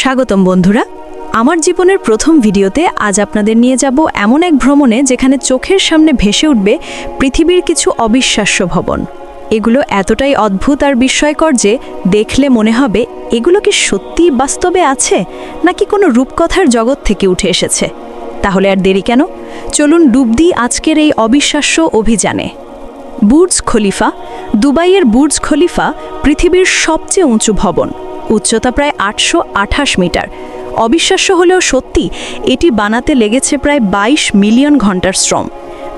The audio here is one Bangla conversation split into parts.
স্বাগতম বন্ধুরা। আমার জীবনের প্রথম ভিডিওতে আজ আপনাদের নিয়ে যাব এমন এক ভ্রমণে যেখানে চোখের সামনে ভেসে উঠবে পৃথিবীর কিছু অবিশ্বাস্য ভবন। এগুলো এতটাই অদ্ভুত আর বিস্ময়কর যে দেখলে মনে হবে, এগুলো কি সত্যিই বাস্তবে আছে, নাকি কোনো রূপকথার জগৎ থেকে উঠে এসেছে? তাহলে আর দেরি কেন? চলুন ডুব দিই আজকের এই অবিশ্বাস্য অভিযানে। বুর্জ খলিফা, দুবাইয়ের বুর্জ খলিফা পৃথিবীর সবচেয়ে উঁচু ভবন। উচ্চতা প্রায় আটশো আঠাশ মিটার। অবিশ্বাস্য হলেও সত্যি, এটি বানাতে লেগেছে প্রায় ২২ মিলিয়ন ঘণ্টার শ্রম।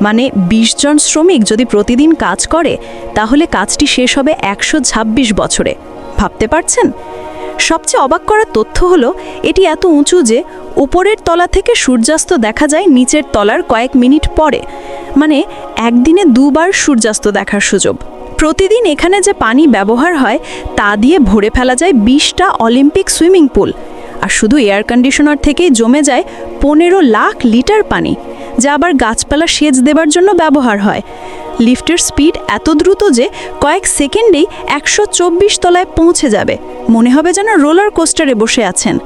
মানে ২০ জন শ্রমিক যদি প্রতিদিন কাজ করে, তাহলে কাজটি শেষ হবে একশো ছাব্বিশ বছরে। ভাবতে পারছেন? সবচেয়ে অবাক করার তথ্য হলো, এটি এত উঁচু যে উপরের তলা থেকে সূর্যাস্ত দেখা যায় নিচের তলার কয়েক মিনিট পরে। মানে একদিনে দুবার সূর্যাস্ত দেখার সুযোগ। প্রতিদিন এখানে যে পানি ব্যবহার হয়, তা দিয়ে ভরে ফেলা যায় বিশটা অলিম্পিক সুইমিং পুল। আর শুধু এয়ার কন্ডিশনার থেকেই জমে যায় পনেরো লাখ লিটার পানি, যা আবার গাছপালা সেচ দেবার জন্য ব্যবহার হয়। লিফটের স্পিড এত দ্রুত যে কয়েক সেকেন্ডেই একশো চব্বিশ তলায় পৌঁছে যাবে। মনে হবে যেন রোলার কোস্টারে বসে আছেন।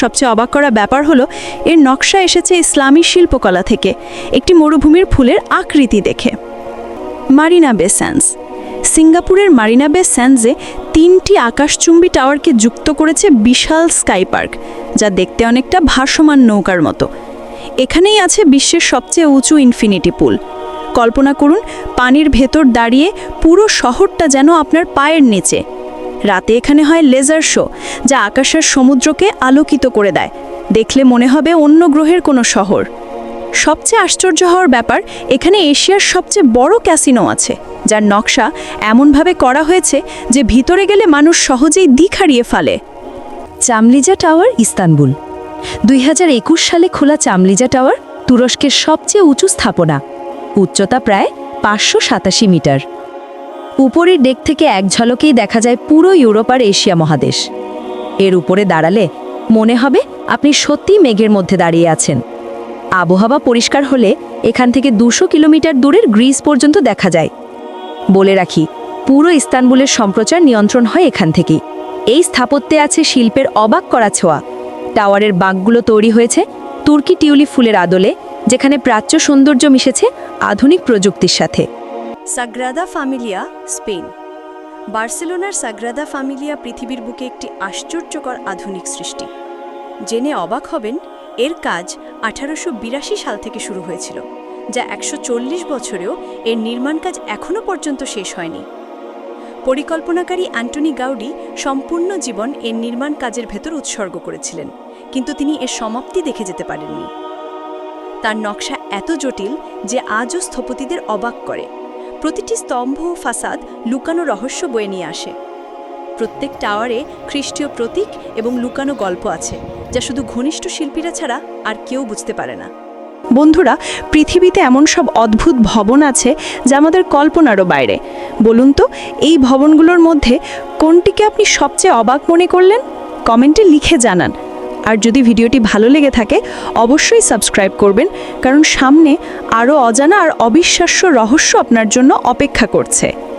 সবচেয়ে অবাক করা ব্যাপার হলো, এর নকশা এসেছে ইসলামী শিল্পকলা থেকে, একটি মরুভূমির ফুলের আকৃতি দেখে। মারিনা বে স্যান্স সিঙ্গাপুরের মারিনা বে স্যান্সে তিনটি আকাশচুম্বী টাওয়ারকে যুক্ত করেছে বিশাল স্কাই পার্ক, যা দেখতে অনেকটা ভাসমান নৌকার মতো। এখানেই আছে বিশ্বের সবচেয়ে উঁচু ইনফিনিটি পুল। কল্পনা করুন, পানির ভেতর দাঁড়িয়ে পুরো শহরটা যেন আপনার পায়ের নিচে। রাতে এখানে হয় লেজার শো, যা আকাশের সমুদ্রকে আলোকিত করে দেয়। দেখলে মনে হবে অন্য গ্রহের কোনো শহর। সবচেয়ে আশ্চর্য হওয়ার ব্যাপার, এখানে এশিয়ার সবচেয়ে বড় ক্যাসিনো আছে, যার নকশা এমনভাবে করা হয়েছে যে ভিতরে গেলে মানুষ সহজেই দিক হারিয়ে ফেলে। Camlica tower, Istanbul. দুই হাজার একুশ সালে খোলা চামলিজা টাওয়ার, তুরস্কের সবচেয়ে উঁচু স্থাপনা। উচ্চতা প্রায় পাঁচশো সাতাশি মিটার। উপরের ডেক থেকে এক ঝলকেই দেখা যায় পুরো ইউরোপ আর এশিয়া মহাদেশ। এর উপরে দাঁড়ালে মনে হবে আপনি সত্যিই মেঘের মধ্যে দাঁড়িয়ে আছেন। আবহাওয়া পরিষ্কার হলে এখান থেকে দুশো কিলোমিটার দূরের গ্রিস পর্যন্ত দেখা যায়। বলে রাখি, পুরো ইস্তানবুলের সম্প্রচার নিয়ন্ত্রণ হয় এখান থেকেই। এই স্থাপত্যে আছে শিল্পের অবাক করা ছোঁয়া। টাওয়ারের বাঁকগুলো তৈরি হয়েছে তুর্কি টিউলিপ ফুলের আদলে, যেখানে প্রাচ্য সৌন্দর্য মিশেছে আধুনিক প্রযুক্তির সাথে। Sagrada Familia, Spain. বার্সেলোনার সাগ্রাদা ফামিলিয়া পৃথিবীর বুকে একটি আশ্চর্যকর আধুনিক সৃষ্টি। জেনে অবাক হবেন এর কাজ আঠারোশো বিরাশি সাল থেকে শুরু হয়েছিল, যা একশো চল্লিশ বছরেও এর নির্মাণ কাজ এখনও পর্যন্ত শেষ হয়নি। পরিকল্পনাকারী অ্যান্টনি গাউডি সম্পূর্ণ জীবন এর নির্মাণ কাজের ভেতর উৎসর্গ করেছিলেন, কিন্তু তিনি এর সমাপ্তি দেখে যেতে পারেননি। তার নকশা এত জটিল যে আজও স্থপতিদের অবাক করে। প্রতিটি স্তম্ভ ও ফাসাদ লুকানো রহস্য বয়ে নিয়ে আসে। প্রত্যেক টাওয়ারে খ্রিস্টীয় প্রতীক এবং লুকানো গল্প আছে যা শুধু ঘনিষ্ঠ শিল্পীরা ছাড়া আর কেউ বুঝতে পারে না। বন্ধুরা, পৃথিবীতে এমন সব অদ্ভুত ভবন আছে যা আমাদের কল্পনারও বাইরে। বলুন তো, এই ভবনগুলোর মধ্যে কোনটিকে আপনি সবচেয়ে অবাক মনে করলেন? কমেন্টে লিখে জানান। আর যদি ভিডিওটি ভালো লেগে থাকে, অবশ্যই সাবস্ক্রাইব করবেন, কারণ সামনে আরও অজানা আর অবিশ্বাস্য রহস্য আপনার জন্য অপেক্ষা করছে।